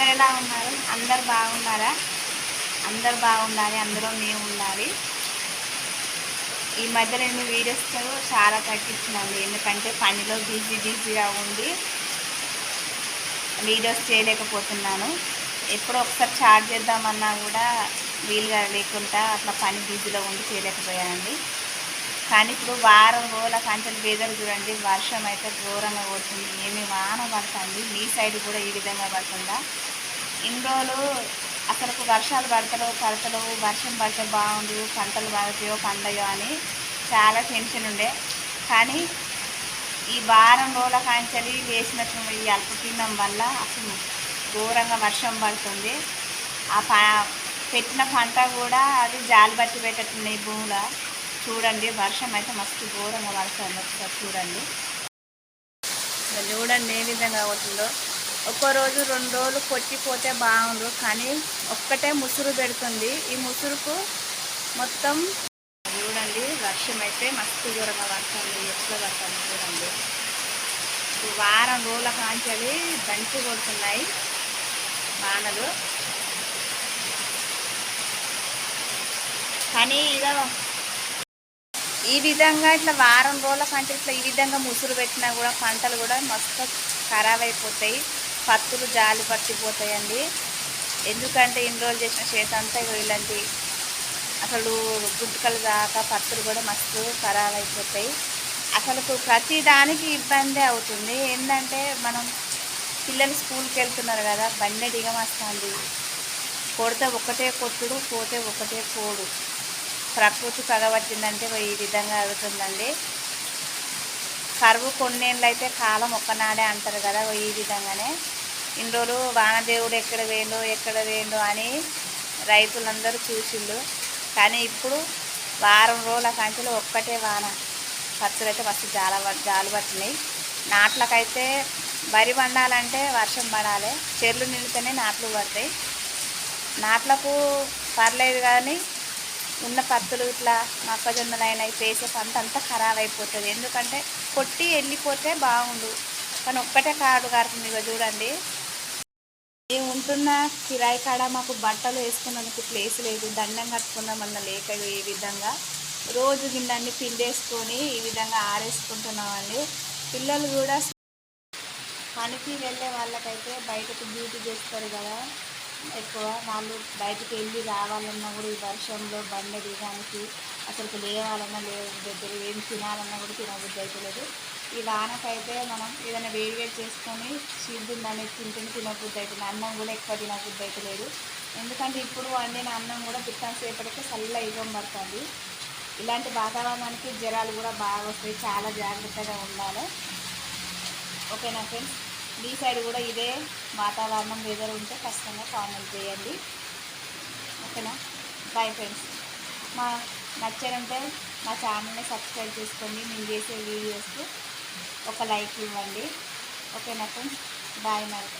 అందరు ఎలా ఉన్నారు? అందరు బాగున్నారా? అందరు బాగుండాలి అందులో మేము ఉండాలి. ఈ మధ్య నేను వీడియోస్ చాలా తగ్గించినాను. ఎందుకంటే పనిలో బిజీ బిజీగా ఉండి వీడియోస్ చేయలేకపోతున్నాను. ఎప్పుడో ఒకసారి చార్జ్ చేద్దామన్నా కూడా వీలుగా లేకుండా అట్లా పని బిజీలో ఉండి చేయలేకపోయానండి. కానీ ఇప్పుడు వారం రోజుల కంచెలు వెదర్ చూడండి వర్షం అయితే ఘోరంగా పడుతుంది ఏమి వాన పడుతుంది మీ సైడ్ కూడా ఈ విధంగా పడుతుందా? ఇన్ని రోజులు అసలు వర్షాలు పడతలో పడతలో వర్షం పడితే బాగుండు పంటలు పడతాయో పండయో అని చాలా టెన్షన్ ఉండే. కానీ ఈ వారం రోజుల కాంచెలి వేసినట్టు ఈ తినడం వల్ల అసలు ఘోరంగా వర్షం పడుతుంది. ఆ పెట్టిన పంట కూడా అది జాలి బట్టి పెట్టట్టున్నాయి భూమిలో. చూడండి వర్షం అయితే మస్తు ఘోరంగా పడుతుంది. ఒకసారి చూడండి. చూడండి ఏ విధంగా అవుతుందో. ఒక్కో రోజు రెండు రోజులు కొట్టిపోతే బాగుండు కానీ ఒక్కటే ముసురు పెడుతుంది. ఈ ముసురుకు మొత్తం చూడండి వర్షం అయితే మస్తు దూరంగా పడుతుంది. ఎట్లా పడుతుంది చూడండి. వారం రోజుల కాంచెలి దంచి కొడుతున్నాయి వానలు. కానీ ఇక ఈ విధంగా ఇట్లా వారం రోజుల కంటే ఇట్లా ఈ విధంగా ముసురు పెట్టినా కూడా పంటలు కూడా మస్తు ఖరాబ్ అయిపోతాయి. పత్తులు జాలి పట్టిపోతాయండి. ఎందుకంటే ఇన్ని రోజులు చేసిన చేత అంతా ఇలాంటి అసలు గుంటకలు దాకా పత్తులు కూడా మస్తు ఖరాబ్ అయిపోతాయి. అసలు ప్రతి దానికి ఇబ్బంది అవుతుంది. ఏంటంటే మనం పిల్లలు స్కూల్కి వెళ్తున్నారు కదా బండి దిగమస్తుంది. కొడితే ఒకటే కొట్టుడు పోతే ఒకటే పోడు. ప్రకృతి పగబట్టిందంటే ఈ విధంగా అవుతుందండి. కరువు కొన్నేళ్ళు అయితే కాలం ఒక్కనాడే అంటారు కదా ఈ విధంగానే. ఇన్ని రోజులు వానదేవుడు ఎక్కడ వేయండు ఎక్కడ వేయండు అని రైతులందరూ చూసిండు కానీ ఇప్పుడు వారం రోజుల కంచెలు ఒక్కటే వాన. పత్తులు అయితే మస్తు జాల జాలు పట్టినాయి. నాట్లకైతే వరి పండాలంటే వర్షం పడాలి. చెర్లు నిండితేనే నాట్లు పడతాయి. నాట్లకు పర్లేదు కానీ ఉన్న పత్తులు ఇట్లా మొక్కజొన్నలైనా అయినాయి వేసే పంట అంతా ఖరాబ్ అయిపోతుంది. ఎందుకంటే కొట్టి వెళ్ళిపోతే బాగుండు. కానీ ఒక్కటే కాడు కారుతుంది ఇక చూడండి. మేము ఉంటున్న కిరాయి కాడ మాకు బట్టలు వేసుకున్నందుకు ప్లేస్ లేదు. దండం కట్టుకుందామన్న లేక ఈ విధంగా. రోజు గిన్నెన్ని పిండేసుకొని ఈ విధంగా ఆరేసుకుంటున్నామండి. పిల్లలు కూడా పనికి వెళ్ళే వాళ్ళకైతే బయటకు డ్యూటీ చేస్తారు కదా. ఎక్కువ వాళ్ళు బయటికి వెళ్ళి రావాలన్నా కూడా ఈ వర్షంలో బండి దిగడానికి అసలు లేవాలన్నా లేదు దగ్గర ఏం తినాలన్నా కూడా తినబుద్ధి అవుతలేదు ఈ వానకైతే మనం ఏదైనా వేడి వేడి చేసుకొని చీద్దుంది అనేది తింటుంది తినబుద్ధి అవుతుంది అన్నం కూడా ఎక్కువ తినబుద్ధి అవుతలేదు ఎందుకంటే ఇప్పుడు వండిన అన్నం కూడా పిట్టం సేపటికి చల్ల ఇవ్వం పడుతుంది. ఇలాంటి వాతావరణానికి జ్వరాలు కూడా బాగా వస్తాయి. చాలా జాగ్రత్తగా ఉండాలి. ఓకేనా ఫ్రెండ్స్? మీ సైడ్ కూడా ఇదే వాతావరణం వెదర్ ఉంటే ఖచ్చితంగా కామెంట్ చేయండి. ఓకేనా? బాయ్ ఫ్రెండ్స్ మా నచ్చారంటే మా ఛానల్ని సబ్స్క్రైబ్ చేసుకోండి. నేను చేసే వీడియోస్కి ఒక లైక్ ఇవ్వండి. ఓకేనా ఫ్రెండ్స్ బాయ్ మరి.